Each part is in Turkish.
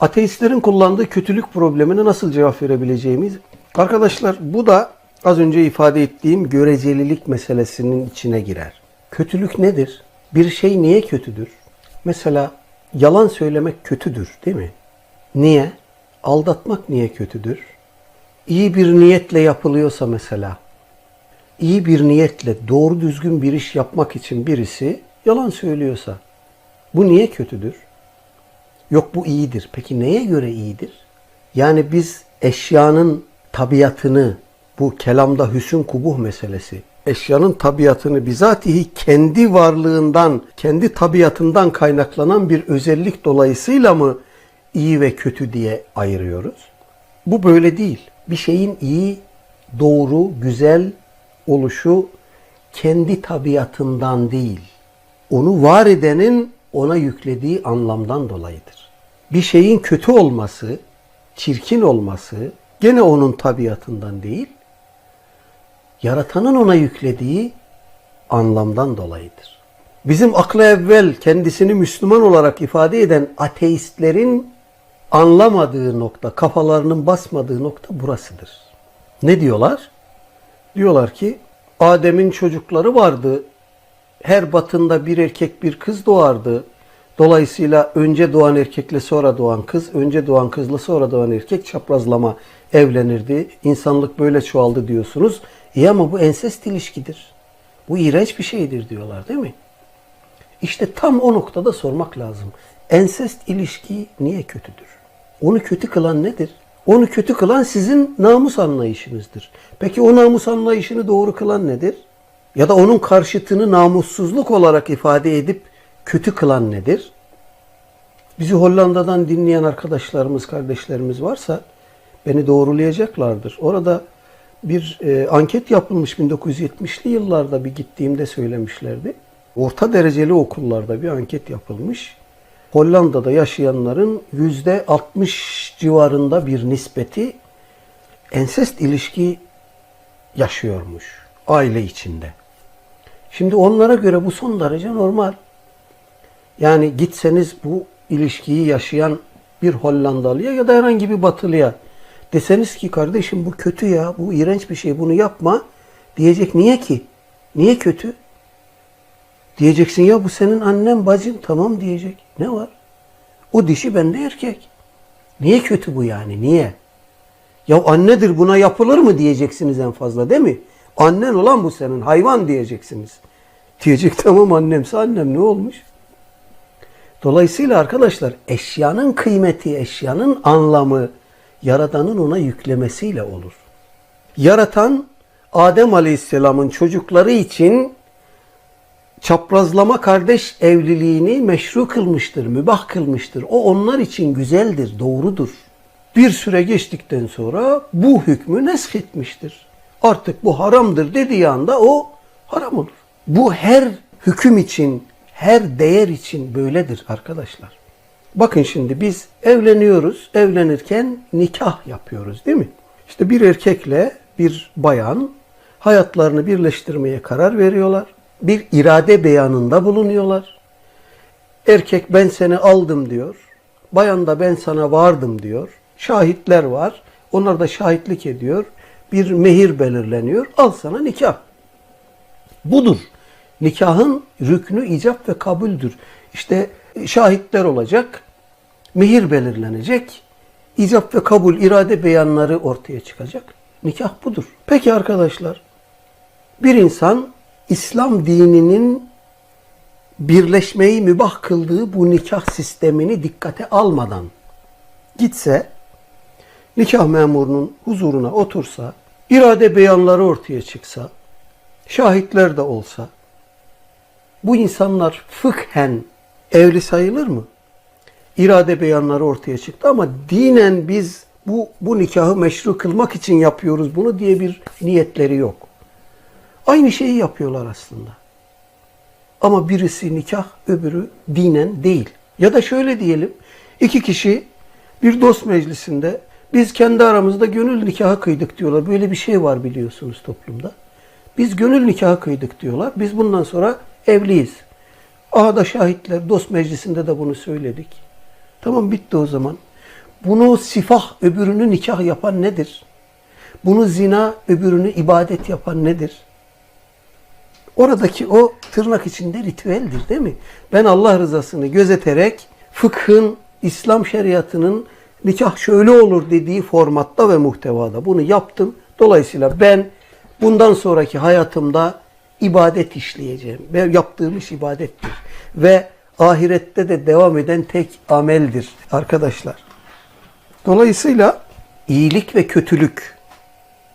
Ateistlerin kullandığı kötülük problemine nasıl cevap verebileceğimiz. Arkadaşlar bu da az önce ifade ettiğim görecelilik meselesinin içine girer. Kötülük nedir? Bir şey niye kötüdür? Mesela yalan söylemek kötüdür değil mi? Niye? Aldatmak niye kötüdür? İyi bir niyetle yapılıyorsa mesela, iyi bir niyetle doğru düzgün bir iş yapmak için birisi yalan söylüyorsa, bu niye kötüdür? Yok bu iyidir. Peki neye göre iyidir? Yani biz eşyanın tabiatını, bu kelamda hüsn kubuh meselesi, eşyanın tabiatını bizatihi kendi varlığından, kendi tabiatından kaynaklanan bir özellik dolayısıyla mı iyi ve kötü diye ayırıyoruz? Bu böyle değil. Bir şeyin iyi, doğru, güzel oluşu kendi tabiatından değil, onu var edenin ona yüklediği anlamdan dolayıdır. Bir şeyin kötü olması, çirkin olması gene onun tabiatından değil, yaratanın ona yüklediği anlamdan dolayıdır. Bizim akla evvel kendisini Müslüman olarak ifade eden ateistlerin anlamadığı nokta, kafalarının basmadığı nokta burasıdır. Ne diyorlar? Diyorlar ki Adem'in çocukları vardı. Her batında bir erkek bir kız doğardı. Dolayısıyla önce doğan erkekle sonra doğan kız, önce doğan kızla sonra doğan erkek çaprazlama evlenirdi. İnsanlık böyle çoğaldı diyorsunuz. İyi ama bu ensest ilişkidir. Bu iğrenç bir şeydir diyorlar değil mi? İşte tam o noktada sormak lazım. Ensest ilişki niye kötüdür? Onu kötü kılan nedir? Onu kötü kılan sizin namus anlayışınızdır. Peki o namus anlayışını doğru kılan nedir? Ya da onun karşıtını namussuzluk olarak ifade edip kötü kılan nedir? Bizi Hollanda'dan dinleyen arkadaşlarımız, kardeşlerimiz varsa beni doğrulayacaklardır. Orada bir e, anket yapılmış 1970'li yıllarda bir gittiğimde söylemişlerdi. Orta dereceli okullarda bir anket yapılmış. Hollanda'da yaşayanların yüzde 60 civarında bir nispeti ensest ilişki yaşıyormuş aile içinde. Şimdi onlara göre bu son derece normal. Yani gitseniz bu ilişkiyi yaşayan bir Hollandalıya ya da herhangi bir Batılıya deseniz ki kardeşim bu kötü ya, bu iğrenç bir şey, bunu yapma diyecek. Niye ki? Niye kötü? Diyeceksin ya bu senin annen, bacın tamam diyecek. Ne var? O dişi bende erkek. Niye kötü bu yani? Niye? Ya annedir buna yapılır mı diyeceksiniz en fazla değil mi? Annen olan bu senin hayvan diyeceksiniz. Diyecek tamam annemse annem ne olmuş? Dolayısıyla arkadaşlar eşyanın kıymeti, eşyanın anlamı Yaradan'ın ona yüklemesiyle olur. Yaratan Adem Aleyhisselam'ın çocukları için çaprazlama kardeş evliliğini meşru kılmıştır, mübah kılmıştır. O onlar için güzeldir, doğrudur. Bir süre geçtikten sonra bu hükmü nesk etmiştir. Artık bu haramdır dediği anda o haram olur. Bu her hüküm için, her değer için böyledir arkadaşlar. Bakın şimdi biz evleniyoruz. Evlenirken nikah yapıyoruz değil mi? İşte bir erkekle bir bayan hayatlarını birleştirmeye karar veriyorlar. Bir irade beyanında bulunuyorlar. Erkek ben seni aldım diyor. Bayan da ben sana vardım diyor. Şahitler var. Onlar da şahitlik ediyor. Bir mehir belirleniyor. Al sana nikah. Budur. Nikahın rüknü icap ve kabuldür. İşte şahitler olacak, mehir belirlenecek, icap ve kabul irade beyanları ortaya çıkacak. Nikah budur. Peki arkadaşlar, bir insan İslam dininin birleşmeyi mübah kıldığı bu nikah sistemini dikkate almadan gitse, nikah memurunun huzuruna otursa, irade beyanları ortaya çıksa, şahitler de olsa, bu insanlar fıkhen evli sayılır mı? İrade beyanları ortaya çıktı ama dinen biz bu, bu nikahı meşru kılmak için yapıyoruz bunu diye bir niyetleri yok. Aynı şeyi yapıyorlar aslında. Ama birisi nikah, öbürü dinen değil. Ya da şöyle diyelim, iki kişi bir dost meclisinde biz kendi aramızda gönül nikahı kıydık diyorlar. Böyle bir şey var biliyorsunuz toplumda. Biz gönül nikahı kıydık diyorlar. Biz bundan sonra evliyiz. Aha da şahitler, dost meclisinde de bunu söyledik. Tamam bitti o zaman. Bunu sifah öbürünü nikah yapan nedir? Bunu zina öbürünü ibadet yapan nedir? Oradaki o tırnak içinde ritüeldir değil mi? Ben Allah rızasını gözeterek fıkhın, İslam şeriatının nikah şöyle olur dediği formatta ve muhtevada bunu yaptım. Dolayısıyla ben bundan sonraki hayatımda ibadet işleyeceğim. Ve yaptığım iş ibadettir. Ve ahirette de devam eden tek ameldir arkadaşlar. Dolayısıyla iyilik ve kötülük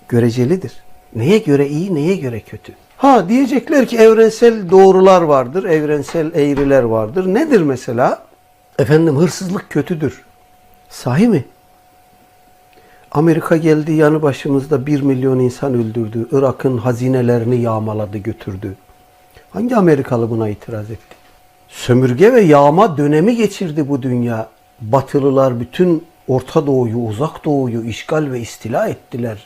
görecelidir. Neye göre iyi, neye göre kötü? Ha diyecekler ki evrensel doğrular vardır, evrensel eğriler vardır. Nedir mesela? Efendim hırsızlık kötüdür. Sahi mi? Amerika geldi yanı başımızda bir milyon insan öldürdü. Irak'ın hazinelerini yağmaladı götürdü. Hangi Amerikalı buna itiraz etti? Sömürge ve yağma dönemi geçirdi bu dünya. Batılılar bütün Orta Doğu'yu, Uzak Doğu'yu işgal ve istila ettiler.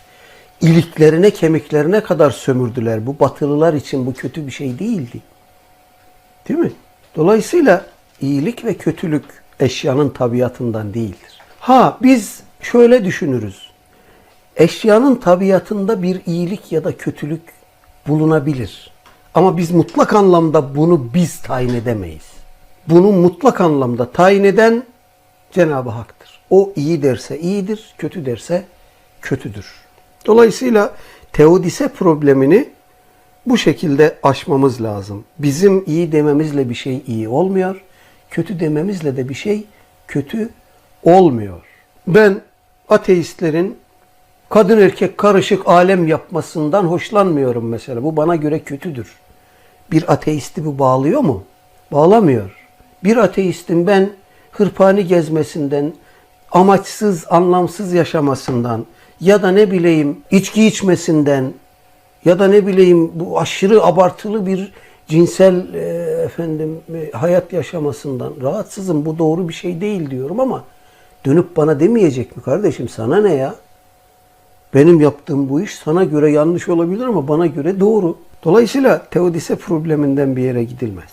İliklerine, kemiklerine kadar sömürdüler. Bu Batılılar için bu kötü bir şey değildi. Değil mi? Dolayısıyla iyilik ve kötülük eşyanın tabiatından değildir. Ha biz şöyle düşünürüz. Eşyanın tabiatında bir iyilik ya da kötülük bulunabilir. Ama biz mutlak anlamda bunu biz tayin edemeyiz. Bunu mutlak anlamda tayin eden Cenab-ı Hak'tır. O iyi derse iyidir, kötü derse kötüdür. Dolayısıyla teodise problemini bu şekilde aşmamız lazım. Bizim iyi dememizle bir şey iyi olmuyor. Kötü dememizle de bir şey kötü olmuyor. Ben ateistlerin kadın erkek karışık alem yapmasından hoşlanmıyorum mesela. Bu bana göre kötüdür. Bir ateisti bu bağlıyor mu? Bağlamıyor. Bir ateistin ben hırpani gezmesinden, amaçsız, anlamsız yaşamasından ya da ne bileyim içki içmesinden ya da ne bileyim bu aşırı abartılı bir cinsel e, efendim e, hayat yaşamasından rahatsızım. Bu doğru bir şey değil diyorum ama dönüp bana demeyecek mi kardeşim sana ne ya? Benim yaptığım bu iş sana göre yanlış olabilir ama bana göre doğru. Dolayısıyla teodise probleminden bir yere gidilmez.